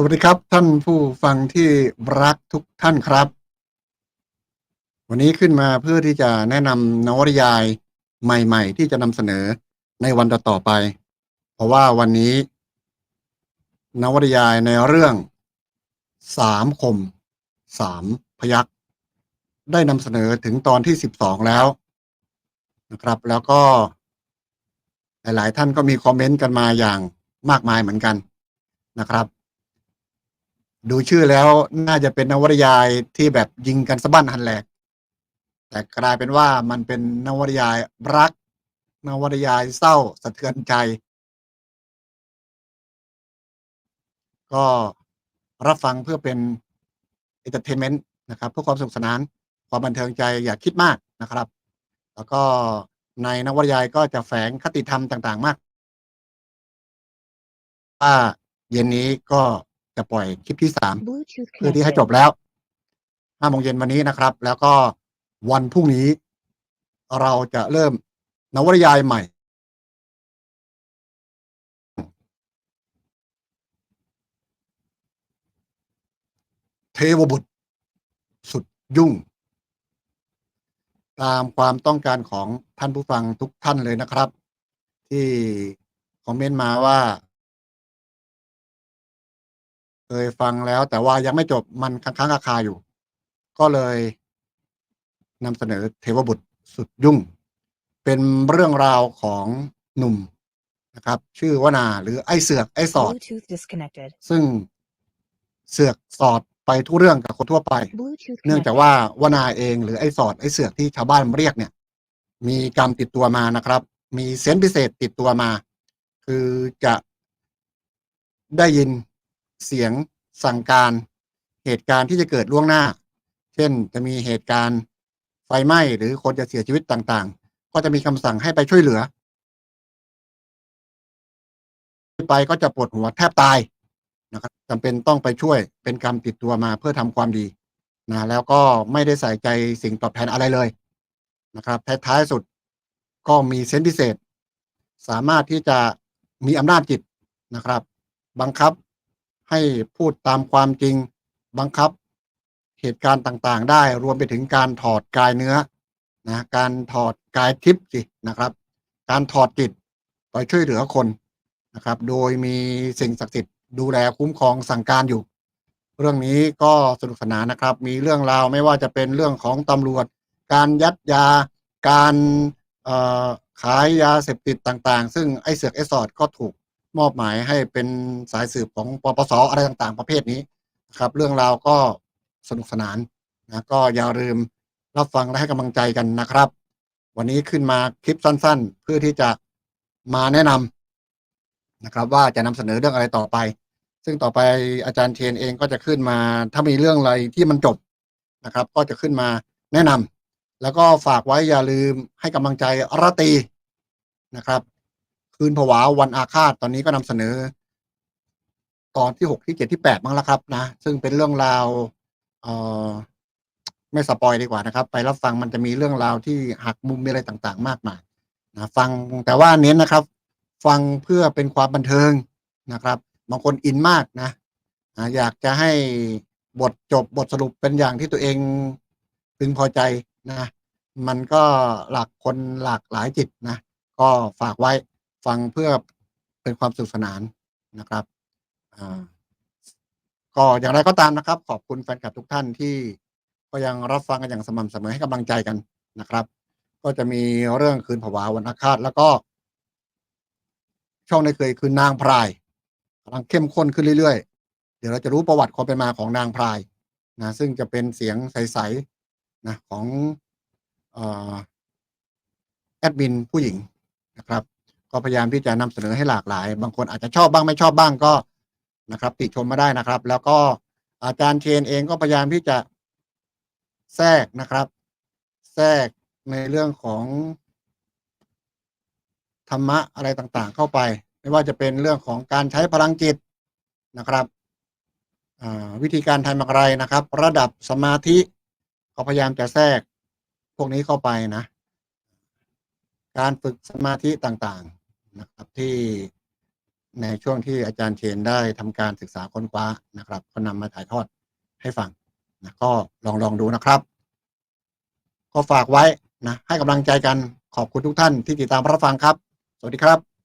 สวัสดีครับท่านผู้ฟังที่รักทุกท่านครับ วันนี้ขึ้นมาเพื่อที่จะแนะนำนวนิยายใหม่ ๆ ที่จะนำเสนอในวันต่อๆไป เพราะว่าวันนี้ นวนิยายในเรื่องสามคมสามพยักษ์ได้นำเสนอถึงตอนที่สิบสองแล้วนะครับ แล้วก็หลาย ๆ ท่านก็มีคอมเมนต์กันมาอย่างมากมายเหมือนกันนะครับ ดูชื่อแล้วน่าจะเป็นนวนิยายที่แบบยิงกันสะบั้นหันแหลก แต่กลายเป็นว่ามันเป็นนวนิยายรัก นวนิยายเศร้าสะเทือนใจ ก็รับฟังเพื่อเป็นเอนเตอร์เทนเมนต์นะครับเพื่อความสนุกสนานความบันเทิงใจอย่าคิดมากนะครับ แล้วก็ในนวนิยายก็จะแฝงคติธรรมต่าง ๆ มากว่าเย็นนี้ก็ จะปล่อยคลิปที่สาม Bluetooth เพื่อที่ให้จ connected. บแล้วห้าโมงเย็นวันนี้นะครับ แล้วก็วันพรุ่งนี้ เราจะเริ่มนวนิยายใหม่ เทวบุตร สุดยุ่ง ตามความต้องการของท่านผู้ฟังทุกท่านเลยนะครับ ที่คอมเมนต์มาว่า เคยฟังแล้วแต่ว่ายังไม่จบมันค้างๆคาๆอยู่ ก็เลยนำเสนอเทวบุตรสุดยุ่ง เป็นเรื่องราวของหนุ่มนะครับ ชื่อวนาหรือไอ้เสือกไอ้สอด Bluetooth disconnected. ซึ่งเสือกสอดไปทุกเรื่องกับคนทั่วไป Bluetooth เนื่องจาก connected. ว่าวนาเองหรือไอ้สอดไอ้เสือกที่ชาวบ้านเรียกเนี่ย มีกรรมติดตัวมานะครับ มีเซนส์พิเศษติดตัวมา คือจะได้ยิน เสียงสั่งการเหตุการณ์ที่จะเกิดล่วงหน้า เช่นจะมีเหตุการณ์ไฟไหม้หรือคนจะเสียชีวิตต่างๆ ก็จะมีคำสั่งให้ไปช่วยเหลือ ไปก็จะปวดหัวแทบตายนะครับจำเป็นต้องไปช่วยเป็นกรรมติดตัวมาเพื่อทำความดีนะแล้วก็ไม่ได้ใส่ใจสิ่งตอบแทนอะไรเลยนะครับท้ายสุดก็มีเซนส์พิเศษ สามารถที่จะมีอำนาจจิตนะครับ บังคับ ให้พูดตามความจริงบังคับเหตุการณ์ต่างๆ ได้รวมไปถึงการถอดกายเนื้อนะการถอดกายทิพย์สินะครับ การถอดจิตไปช่วยเหลือคนนะครับ โดยมีสิ่งศักดิ์สิทธิ์ดูแลคุ้มครองสั่งการอยู่ เรื่องนี้ก็สนุกสนานนะครับ มีเรื่องราวไม่ว่าจะเป็นเรื่องของตำรวจ การยัดยาการขายยาเสพติดต่างๆ ซึ่งไอเสือกไอสอดก็ถูก มอบหมายให้เป็นสายสืบของปปสอะไรต่างๆ ประเภทนี้นะครับ เรื่องราวก็สนุกสนานนะก็อย่าลืมรับฟังและให้กำลังใจกันนะครับ วันนี้ขึ้นมาคลิปสั้น ๆ เพื่อที่จะมาแนะนำนะครับ ว่าจะนำเสนอเรื่องอะไรต่อไป ซึ่งต่อไปอาจารย์เทนเองก็จะขึ้นมา ถ้ามีเรื่องอะไรที่มันจบนะครับ ก็จะขึ้นมาแนะนำแล้วก็ฝากไว้อย่าลืมให้กำลังใจรตีนะครับ คืนผวาวันอาฆาตตอนนี้ก็นำเสนอ ตอนที่หกที่เจ็ดที่แปดบ้างแล้วครับ นะ ซึ่งเป็นเรื่องราวเอ่อไม่สปอยดีกว่านะครับ ไปรับฟังมันจะมีเรื่องราวที่หักมุมมีอะไรต่างๆ มากมายนะฟังแต่ว่าเน้นนะครับ ฟังเพื่อเป็นความบันเทิงนะครับบางคนอินมากนะอยากจะให้บทจบบทสรุปเป็นอย่างที่ตัวเองพึงพอใจนะ มันก็หลากคนหลากหลายจิตนะ ก็ฝากไว้ ฟังเพื่อเป็นความสนุขสนานนะครับก็อย่างไรก็ตามนะครับ ขอบคุณแฟนคลับทุกท่านที่ก็ยังรับฟังกันอย่างสม่ำเสมอให้กำลังใจกันนะครับ ก็จะมีเรื่องคืนผวาวันอาฆาตแล้วก็ ช่องในเคยคือนางพรายกำลังเข้มข้นขึ้นเรื่อยๆ เดี๋ยวเราจะรู้ประวัติความเป็นมาของนางพรายนะซึ่งจะเป็นเสียงใสๆนะของเอ่อแอดมินผู้หญิงนะครับ ก็พยายามที่จะนำเสนอให้หลากหลาย บางคนอาจจะชอบบ้างไม่ชอบบ้างก็นะครับ ติชมมาได้นะครับ แล้วก็อาจารย์เชนเองก็พยายามที่จะแทรกนะครับ แทรกในเรื่องของธรรมะอะไรต่างๆ เข้าไป ไม่ว่าจะเป็นเรื่องของการใช้พลังจิตนะครับวิธีการทำอะไรนะครับ ระดับสมาธิก็พยายามจะแทรกพวกนี้เข้าไปนะ การฝึกสมาธิต่างๆ นะครับที่ในช่วงที่อาจารย์เชนได้ทำการศึกษาค้นคว้านะครับ ก็นำมาถ่ายทอดให้ฟังนะก็ลองลองดูนะครับ ก็ฝากไว้นะให้กำลังใจกันขอบคุณทุกท่านที่ติดตามรับฟังครับ สวัสดีครับ